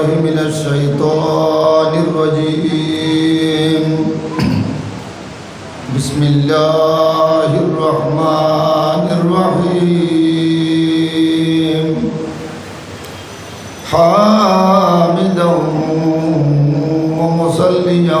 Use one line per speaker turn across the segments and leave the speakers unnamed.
بالله من الشيطان الرجيم. بسم الله الرحمن الرحيم. حامدا ومصليا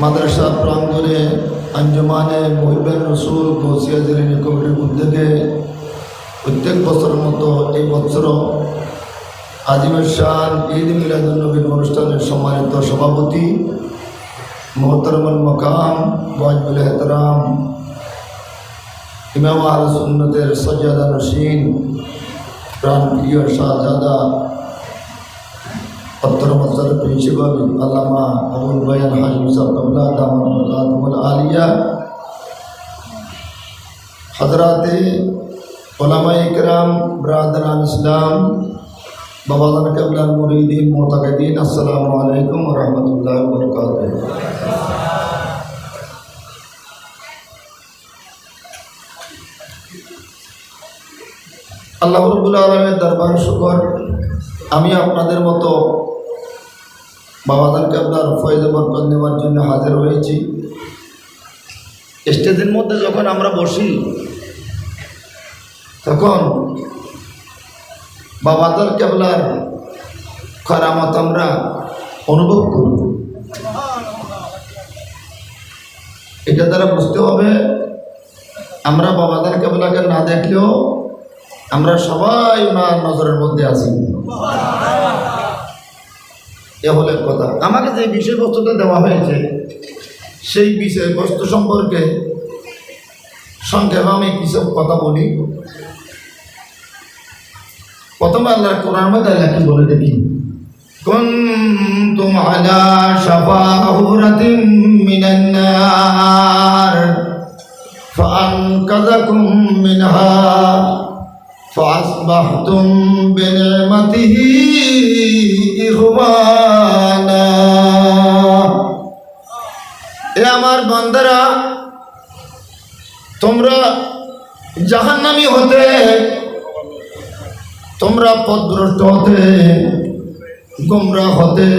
মাদ্রাসা প্রাঙ্গনে আঞ্জমানে মহিবেন রসুল গোসিয়া জেলানি কমিটির উদ্যোগে প্রত্যেক বছরের মতো এই বছর আজিমের শান ঈদ মিলাদুল্নবীর অনুষ্ঠানের সম্মানিত সভাপতি মোহতরমুল মকাম ওয়াজবুল হেতরাম ইমাম আল সুন্নতের সৈয়দ রশিন নসীন প্রাণপ্রিয় শাহজাদা অত্তর মসজিদ প্রিন্সিপাল, আল্লামা আবুল বয়ান হাজিম সাহেবুল্লাহ দামুল আলিয়া, হজরাতে ওলামা ইকরাম ব্রাদান ইসলাম বাবাদান কেবলার মুরিদিন মোতাকিদিন আসসালামু আলাইকুম রহমতুল্লাহ বরকাত আল্লাহ রবুল আলমের দরবার শুকর। আমি আপনাদের মতো বাবাদানকে আপনার ফয়েজ বরকত নেওয়ার জন্য হাজির হয়েছি। স্টেজের মধ্যে যখন আমরা বসি, তখন বাবাদার কেবলার করামত আমরা অনুভব করি। এটা দ্বারা বুঝতে হবে। আমরা বাবাদার কেবলাকে না দেখলেও আমরা সবাই ওনার নজরের মধ্যে আছি এ হলে কথা আমাকে যে বিষয়বস্তুটা দেওয়া হয়েছে সেই বিষয়বস্তু সম্পর্কে সংক্ষেপে আমি কিছু কথা বলি প্রথমে আল্লাহ কোরআন মধ্যে আল্লাহ কি বলে দেখি كنتم على شفا حفرة من النار فأنقذكم منها فأصبحتم بنعمته إخوانا এ আমার বান্দারা তোমরা জাহান্নামি হতে তোমরা পদভ্রষ্ট হতে গোমরা হতে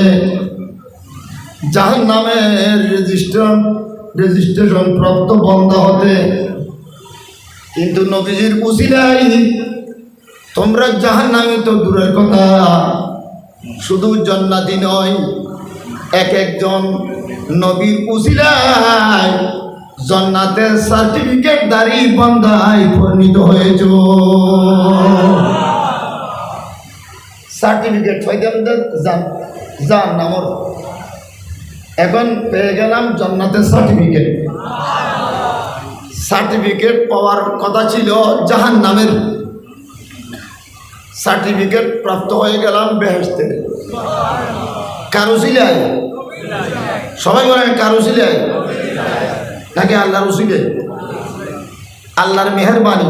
জাহান নামের রেজিস্ট্রেশন রেজিস্ট্রেশন প্রাপ্ত বন্ধ হতে কিন্তু নবীজির উসিলাই তোমরা জাহান নামে তো দূরের কথা। শুধু জন্নাতি নয়, এক একজন নবীর উসিলায় জন্নাতের সার্টিফিকেট দাঁড়ি বন্ধায় পরিণত হয়েছ। সার্টিফিকেট যান যান নামর এখন পেয়ে গেলাম জন্নাতের সার্টিফিকেট সার্টিফিকেট পাওয়ার কথা ছিল জাহান নামের সার্টিফিকেট প্রাপ্ত হয়ে গেলাম বেহেস্তে কারুসিলায় সবাই বলেন কারুসিলায় নাকি আল্লাহর উসিলে আল্লাহর মেহরবানি,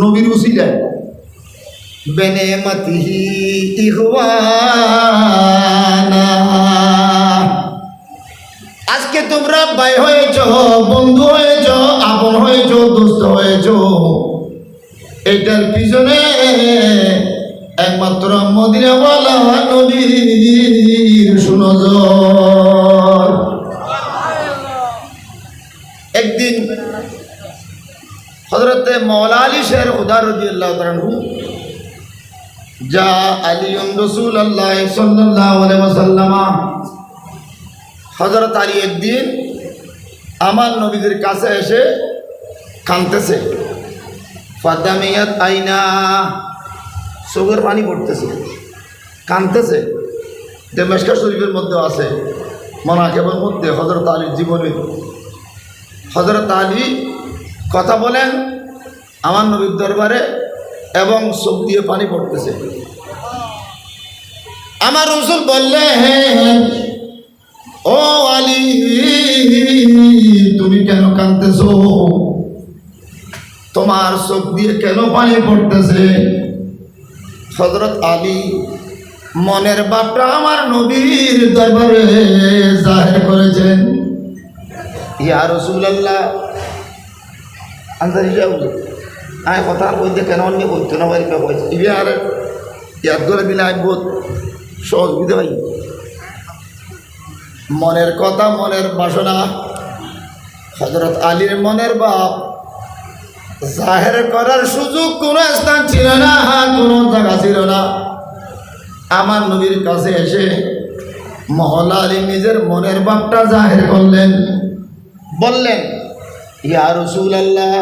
নবীর উসিলায় বেনেমতিহি ইহওয়ানা। আজকে তোমরা ভাই হয়েছ, বন্ধু হয়েছ, আপন হয়েছ, দোস্ত হয়েছ। এটার পিছনে একমাত্র মদিনাওয়ালা নবীর সুনজর। একদিন হজরতে মৌলা আলী শের উদার আল্লাহ তালু যা আলিউন রসুল আল্লাহ সাল্লাহ হজরত আলী একদিন আমার নবীদের কাছে এসে কানতেছে ফাদামিয়াত আইনা। চোখের পানি পড়তেছে, কানতেছে। দেমেশকা শরীফের মধ্যে আছে, মনাকেবের মধ্যে হজরত আলীর জীবনে। হজরত আলী কথা বলেন আমার নবীর দরবারে এবং চোখ দিয়ে পানি পড়তেছে। আমার রসুল বললেন ও আলী, তুমি কেন কাঁদতেছ তোমার চোখ দিয়ে কেন পানি পড়তেছে? হজরত আলী মনের বাপটা আমার নবীর দরবারে জাহের করেছেন। ইয়া রসুল্লাহ আয় কথা বলতে কেন অন্য বলতো না ইবে আর ইয়াদ করে দিলে আমি সহজ, বুঝতে পারি? মনের কথা, মনের বাসনা। হজরত আলীর মনের বাপ জাহের করার সুযোগ কোনো স্থান ছিল না, কোনো জায়গা ছিল না। আমার নবীর কাছে এসে মহল্লা আলী নিজের মনের বাপটা জাহের করলেন। বললেন, ইয়া রসুল আল্লাহ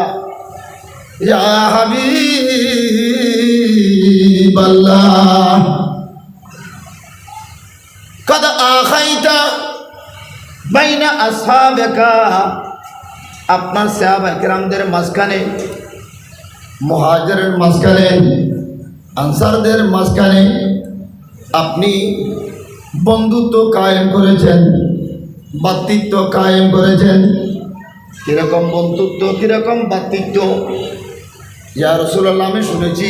কদ আখাইতা বাইনা আসহাবিকা আপনার সাহাবা একরামদের মাঝখানে, মহাজরের মাঝখানে, আনসারদের মাঝখানে আপনি বন্ধুত্ব কায়েম করেছেন বাতৃত্ব কায়েম করেছেন। কীরকম বন্ধুত্ব, কীরকম বাতৃত্ব ইয়া রসুল্লাহ আমি শুনেছি,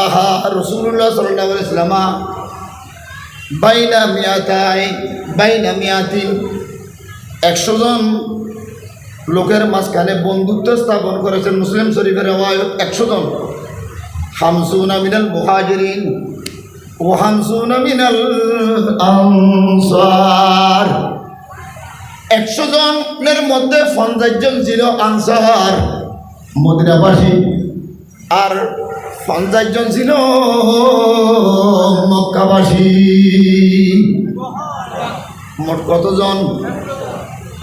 আহা রসুল্লাহ সাল্লাহ ইসলামা বাইনা মিয়াতাই বাইনা মিয়াতিন। একশো জন লোকের মাঝখানে বন্ধুত্ব স্থাপন করেছেন মুসলিম শরীফের একশো জন। হামসুনা মিনাল মুহাজিরিন ও হামসুনা মিনাল আনসার। একশো জনের মধ্যে পঞ্চাশ জন ছিল আনসার। মদিনাবাসী। আর পঞ্চাশ জন ছিল মক্কাবাসী। মোট কতজন?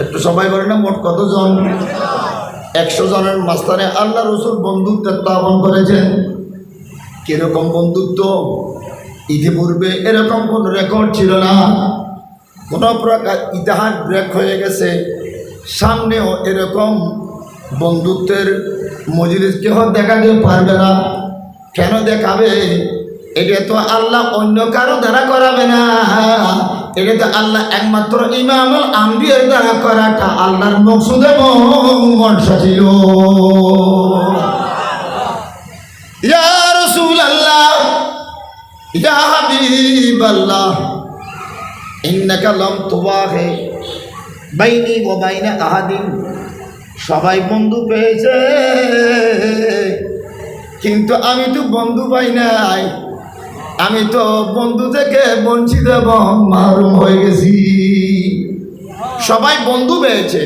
একটু সবাই বলে না, মোট কতজন? একশো জনের মাঝখানে আল্লাহ রসুল বন্ধুত্ব স্থাপন করেছেন। কীরকম বন্ধুত্ব? ইতিপূর্বে এরকম কোনো রেকর্ড ছিল না। কোনো প্রকার ইতিহাস ব্রেক হয়ে গেছে। সামনেও এরকম বন্ধুত্বের মজলিস কেহ দেখাতে পারবে না। কেন দেখাবে? এটা তো আল্লাহ অন্য কারও দ্বারা করাবে না। এটা আল্লাহ একমাত্র ইমাম আম্বিয়ের দ্বারা করাটা আল্লাহর মকসুদ মনসা ছিল সবাই বন্ধু পেয়েছে, কিন্তু আমি তো বন্ধু পাই নাই। আমি তো বন্ধু থেকে বঞ্চিত এবং হয়ে গেছি। সবাই বন্ধু পেয়েছে।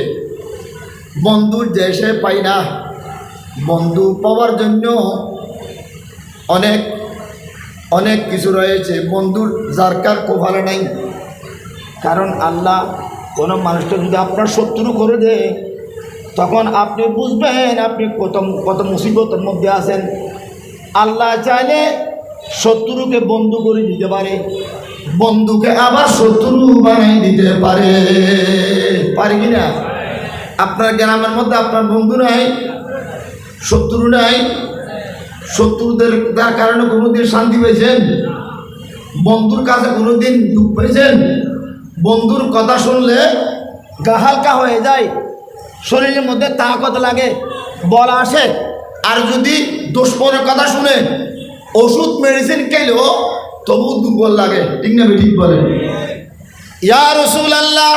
বন্ধুর দেশে পাই না। বন্ধু পাওয়ার জন্য অনেক অনেক কিছু রয়েছে। বন্ধুর যারকার কোভালে নাই। কারণ আল্লাহ কোনো মানুষটা যদি আপনার শত্রু করে দেয়, তখন আপনি বুঝবেন আপনি কত কত মুসিবতের মধ্যে আছেন। আল্লাহ চাইলে শত্রুকে বন্ধু করে দিতে পারে, বন্ধুকে আবার শত্রু বানাই দিতে পারে। পারে কি না? আপনার গ্রামের মধ্যে আপনার বন্ধু নাই, শত্রু নাই, শত্রুদের তার কারণে কোনোদিন শান্তি পেয়েছেন? বন্ধুর কাছে কোনোদিন দুঃখ পেয়েছেন? বন্ধুর কথা শুনলে গা হালকা হয়ে যায়, শরীরের মধ্যে তাকত লাগে, বল আসে। আর যদি দুশ্মনের কথা শুনে ওষুধ মেডিসিন খেলেও তবু দুর্বল লাগে। ঠিক না ঠিক বলে ইয়া রসুল আল্লাহ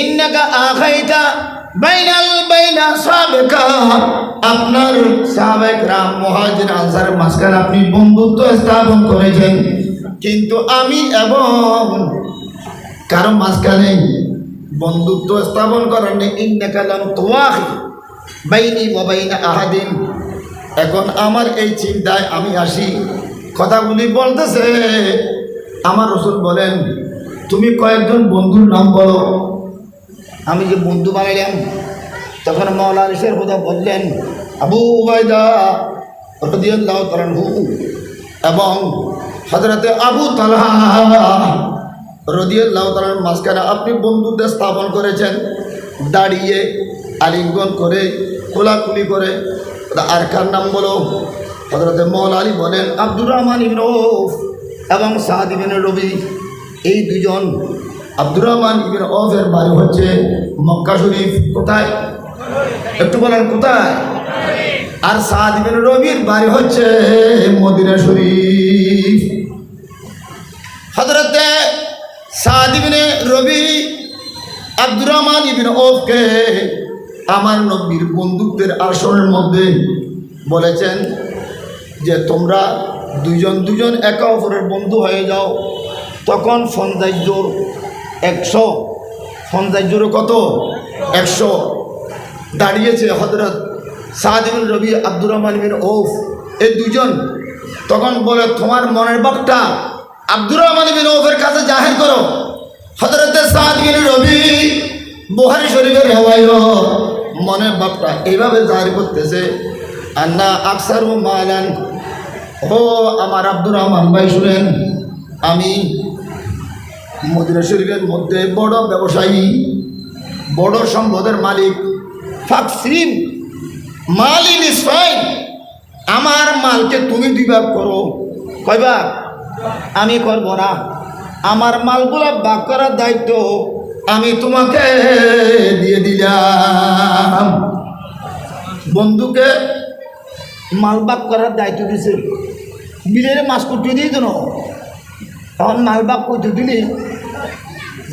ইন্নাকা আখাইতা বাইনাল বাইনা সাবেকা। আপনার সাবেক রাম মহাজির আনসার মাঝখানে আপনি বন্ধুত্ব স্থাপন করেছেন। কিন্তু আমি এবং কারও মাঝখানে বন্ধুত্ব স্থাপন করার নেই। ইন্নাকা লাম তুওয়াখি বাইনি ওয়া বাইনা আহাদিন। এখন আমার এই চিন্তায় আমি আসি। কথাগুলি বলতেছে। আমার রসুল বলেন, তুমি কয়েকজন বন্ধুর নাম বলো। আমি যে বন্ধু বানাইলাম, তখন মৌলা আলিসের কথা বললেন, আবু উবায়দা এবং হজরতে আবু তালহা মাঝখানে আপনি বন্ধুদের স্থাপন করেছেন। দাঁড়িয়ে আলিঙ্গন করে, কোলাকুলি করে আর কার নাম বলো? হজরতে মৌলা আলী বলেন, আব্দুর রহমান ইবিন ওফ এবং সাদ ইবিন রবি। এই দুজন আব্দুর রহমান ইবিন ওফের বাড়ি হচ্ছে মক্কা শরীফ। কোথায়? একটু বলেন, কোথায়? আর সাদ ইবিন রবির বাড়ি হচ্ছে মদিনা শরীফ। হজরতে সাদ ইবিন রবি আব্দুর রহমান ইবিন ওফকে আমার নবীর বন্ধুত্বের আসনের মধ্যে বলেছেন যে তোমরা দুজন দুজন একে অপরের বন্ধু হয়ে যাও। তখন সৌন্দর্যর একশো। সৌন্দর্যর কত? একশো। দাঁড়িয়েছে হজরত সাহাদিবিন রবি, আব্দুর রহমান বিন ওফ এই দুজন তখন বলে, তোমার মনের বাপটা আব্দুর রহমান বিন ওফের কাছে জাহির করো। হজরতে সাদ বিন রবি, বোহারি শরীফের হেওয়াই মনের বাপটা এইভাবে জাহির করতেছে, আন্না আকসার ও মালান। ও আমার আব্দুর রহমান ভাই, শুনেন, আমি মদিনা শরীফের মধ্যে বড় ব্যবসায়ী, বড় সম্পদের মালিক ফাকসিম ইস ফাইন। আমার মালকে তুমি দুই ভাগ করো। কয় ভাগ আমি করব না। আমার মালগুলা ভাগ করার দায়িত্ব আমি তোমাকে দিয়ে দিলাম। বন্ধুকে মাল ভাগ করার দায়িত্ব দিছে। বিলের মাছ করতে দিয়ে দিন তখন মাল ভাগ করতে দিলি।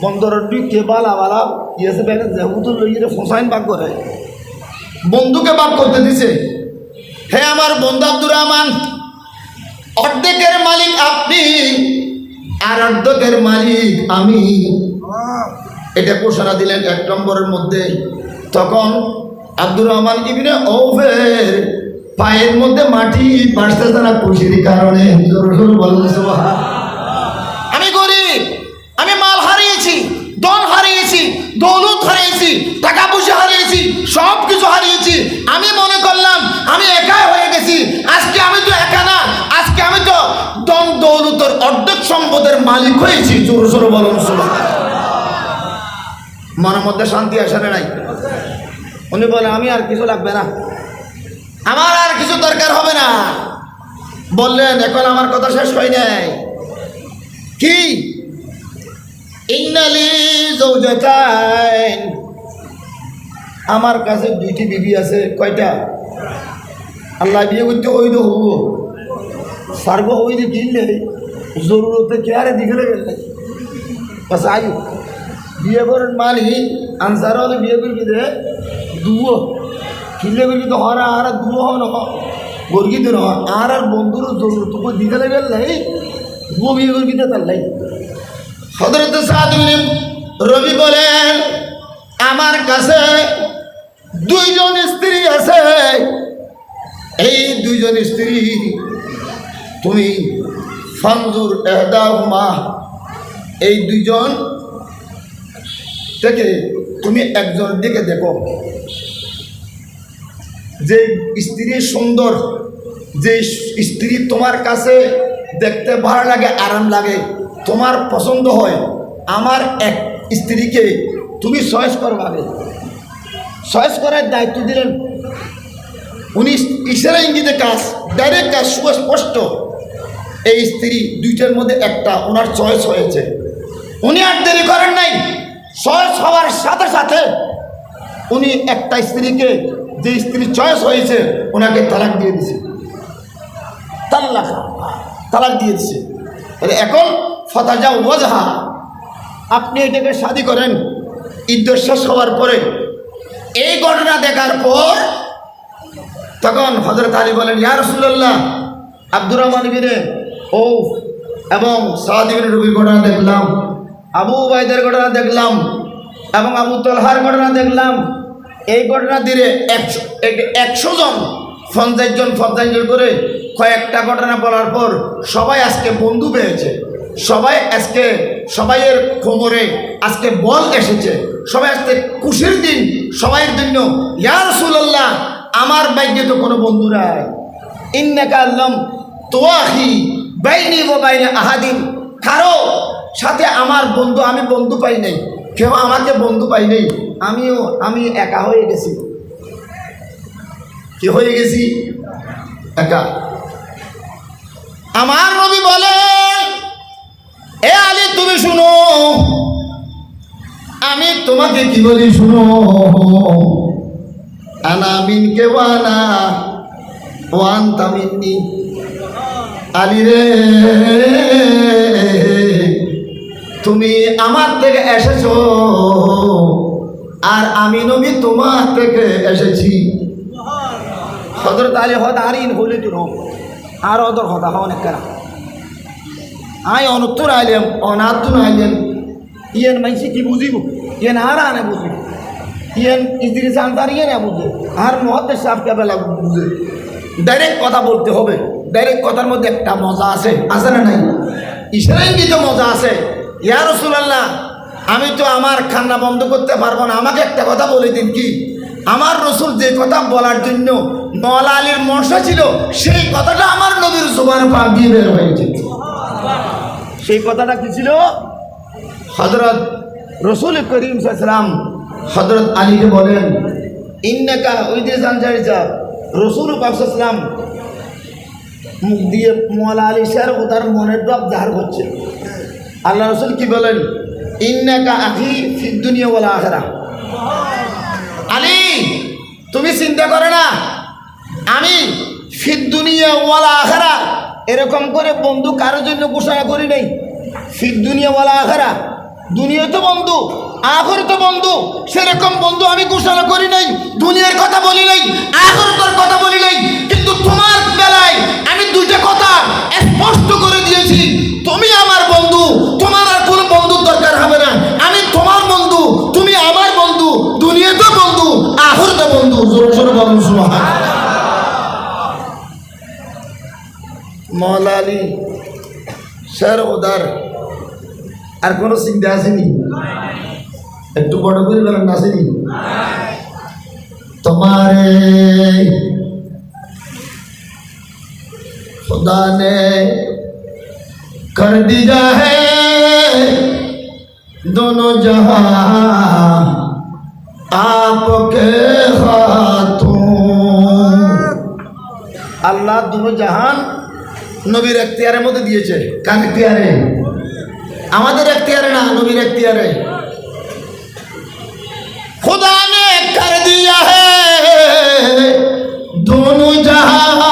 বন্দরের দুই কে বালা বালা ইয়েছে বেড়ে যেহেতু লইয়ে ফসাইন ভাগ করে। বন্ধুকে ভাগ করতে দিছে। হে আমার বন্ধু আব্দুর রহমান, অর্ধেকের মালিক আপনি আর অর্ধেকের মালিক আমি। এটা ঘোষণা দিলেন এক নম্বরের মধ্যে তখন আব্দুর রহমান ইবিনে ওফের পায়ের মধ্যে মাটি বাঁচতেছে না খুশির কারণে। আমি গরিব, আমি মাল হারিয়েছি দল হারিয়েছি, দৌলত হারিয়েছি, টাকা পয়সা হারিয়েছি সব কিছু হারিয়েছি আমি মনে করলাম, আমি একাই হয়ে গেছি আজকে আমি তো একা না, আজকে আমি তো দন দৌলতের অর্ধেক সম্পদের মালিক হয়েছি জোর জোর বলুন সুবহান। মনের মধ্যে শান্তি আসে নাই? উনি বলে, আমি আর কিছু লাগবে না। আমার আর কিছু দরকার হবে না। বললেন, এখন আমার কথা শেষ হয় নাই। কি? ইন্নালি আমার কাছে দুইটি বিবি আছে। কয়টা? আল্লাহ বিয়ে করতে ওই তো হব। সার্ব ওই যে কিনলে জরুরতে কেয়ারে দিঘলে গেলে? আয়ু বিয়ে করেন মানি আনসার হলে বিয়ে করবি দে। দুয়ো। কিনলে করবি তো হরা আর দুয়ো হন গর্গি দিন আর আর বন্ধুর জরুরত দিঘলে গেলে দুয়ো বিয়ে করবি দে তার লাই। হজরত সাদ রবি বলেন, আমার কাছে দুইজন স্ত্রী আছে। এই দুইজন স্ত্রী, তুমি ফানজুর এহদাহুমা এই দুইজন থেকে তুমি একজন দিকে দেখো। যে স্ত্রী সুন্দর, যে স্ত্রী তোমার কাছে দেখতে ভালো লাগে, আরাম লাগে, তোমার পছন্দ হয়, আমার এক স্ত্রীকে তুমি চয়েস করবাবে চয়েস করার দায়িত্ব দিলেন। উনি ইশারা ইঙ্গিতে কাজ ডাইরেক্ট কাজ, সুস্পষ্ট। এই স্ত্রী দুইটার মধ্যে একটা, ওনার চয়েস হয়েছে। উনি আর দেরি করেন নাই। চয়েস হওয়ার সাথে সাথে উনি একটা স্ত্রীকে যে স্ত্রী চয়েস হয়েছে, ওনাকে তালাক দিয়ে দিছে। তাল্লাক, তালাক দিয়ে দিছে। তাহলে এখন ফতাজা ওয়াজহা, আপনি এটাকে শাদি করেন, ঈদ শেষ হওয়ার পরে, এই ঘটনা দেখার পর তখন হজরত আলী বলেন, ইয়া রসুল্লাহ আব্দুর রহমান বিনে ও এবং সাহাদিবিন রবির ঘটনা দেখলাম। আবু উবায়দের ঘটনা দেখলাম এবং আবু তলহার ঘটনা দেখলাম। এই ঘটনা দিলে একশো একশো জন পঞ্চাশ জন পঞ্চাশ জন করে কয়েকটা ঘটনা বলার পর সবাই আজকে বন্ধু পেয়েছে। সবাই আজকে সবাইয়ের কোমরে আজকে বল এসেছে। সবাই আজকে খুশির দিন সবাইয়ের জন্য ইয়ার রাসূলুল্লাহ, আমার বাইকে তো কোনো বন্ধু নাই। ইন্নাকা আল্লাম তোয়াহি বাইনি ও বাইনে আহাদিন। কারও সাথে আমার বন্ধু, আমি বন্ধু পাই নাই। কেউ আমাকে বন্ধু পাই নাই। আমিও, আমি একা হয়ে গেছি। কি হয়ে গেছি? একা। আমার নবী বলে, এ আলী, তুমি শুনো। আমি তোমাকে কি বলি শুনো? আনা মিনকে ওয়ানা ওয়ান তামিন্নি আলী রে তুমি আমার থেকে এসেছ। আর আমি নবী তোমার থেকে এসেছি। হদ আর অদর আইলেন মাইসি কি বুঝিব? ইয়েন আর ইয়ে না বুঝে। আর বুঝে? ডাইরেক্ট কথা বলতে হবে। ডাইরেক্ট কথার মধ্যে একটা মজা আছে। আছে না নাই? ইশারাই কিন্তু মজা আছে? ইয়া রসুলাল্লাহ, আমি তো আমার খান্না বন্ধ করতে পারব না। আমাকে একটা কথা বলে দিন কি? আমার রসুল যে কথা বলার জন্য মলা আলীর মনসা ছিল, সেই কথাটা আমার নবীর জোবান পাক দিয়ে বের হয়েছে সেই কথাটা কি ছিল? হজরত রসুল করিম সাল্লাম হজরত আলীকে বলেন, ইন্নাকা ওই যে জানজারি যা, রসুল মুখ দিয়ে মলা আলী স্যার ও তার মনের ভাব জাহার করছে। আল্লাহ রসুল কি বলেন? ইন্নাকা আহি ফিদ দুনিয়া বলা আখেরা আলী, তুমি চিন্তা করে না। আমি ফিদুনিয়া ওয়ালা আখেরা এরকম করে বন্ধু কারোর জন্য ঘোষণা করি নাই। ফিদ দুনিয়া ওয়ালা আখেরা দুনিয়া তো বন্ধু আখর তো বন্ধু, সেরকম বন্ধু আমি ঘোষণা করি নাই, দুনিয়ার কথা বলি নাই, আখরতার কথা বলি নাই, কিন্তু তোমার বেলায় আমি দুইটা কথা স্পষ্ট করে দিয়েছি। তুমি আমার বন্ধু, তোমার আর কোনো বন্ধুর দরকার হবে না। আমি তোমার বন্ধু, তুমি আমার বন্ধু দুনিয়া তো বন্ধু আখর তো বন্ধু। জোর জোর সুবহান মৌলা আলী স্যার ওদার আর কোনো চিন্তা আসেনি একটু বড় করে বলেন আসেনি তোমারে खुदा ने कर दिया है दोनों जहां आपके हाथों আল্লাহ দুনো জাহান নবীর এখতিয়ারের মধ্যে দিয়েছে কার এখতিয়ারে আমাদের এখতিয়ারে না নবীর এখতিয়ারে खुदा ने कर दिया है दोनों जहां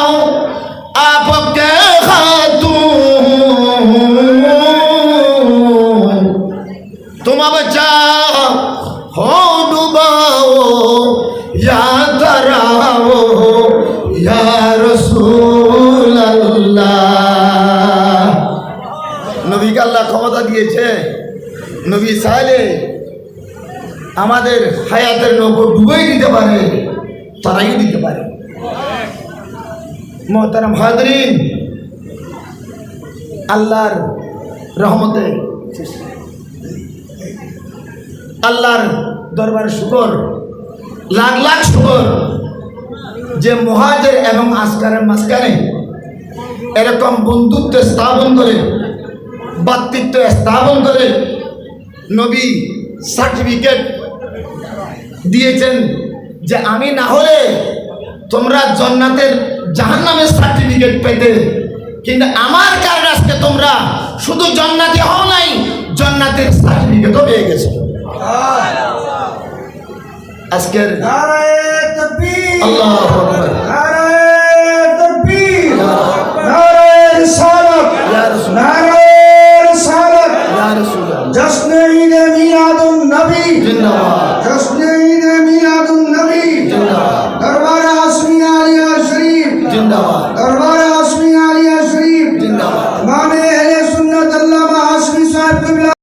ক্ষমতা দিয়েছে। নবী চাইলে আমাদের হায়াতের নৌকো ডুবেই দিতে পারে তারাই দিতে পারে। মহতারাম হাজরিন, আল্লাহর রহমতে আল্লাহর দরবারে শুকর, লাখ লাখ শুকর যে মহাজের এবং আসকারের মাঝখানে এরকম বন্ধুত্ব স্থাপন করে বাতৃত্ব স্থাপন করে নবী সার্টিফিকেট দিয়েছেন যে আমি না হলে তোমরা জন্নাতের জাহান্নামের সার্টিফিকেট পেতে। কিন্তু আমার কারণে আজকে তোমরা শুধু জন্নাতে হও নাই জন্নাতের সার্টিফিকেটও পেয়ে গেছো। আজকের আল্লাহ ঈদে মিলাদুন নবী জিন্দাবাদ।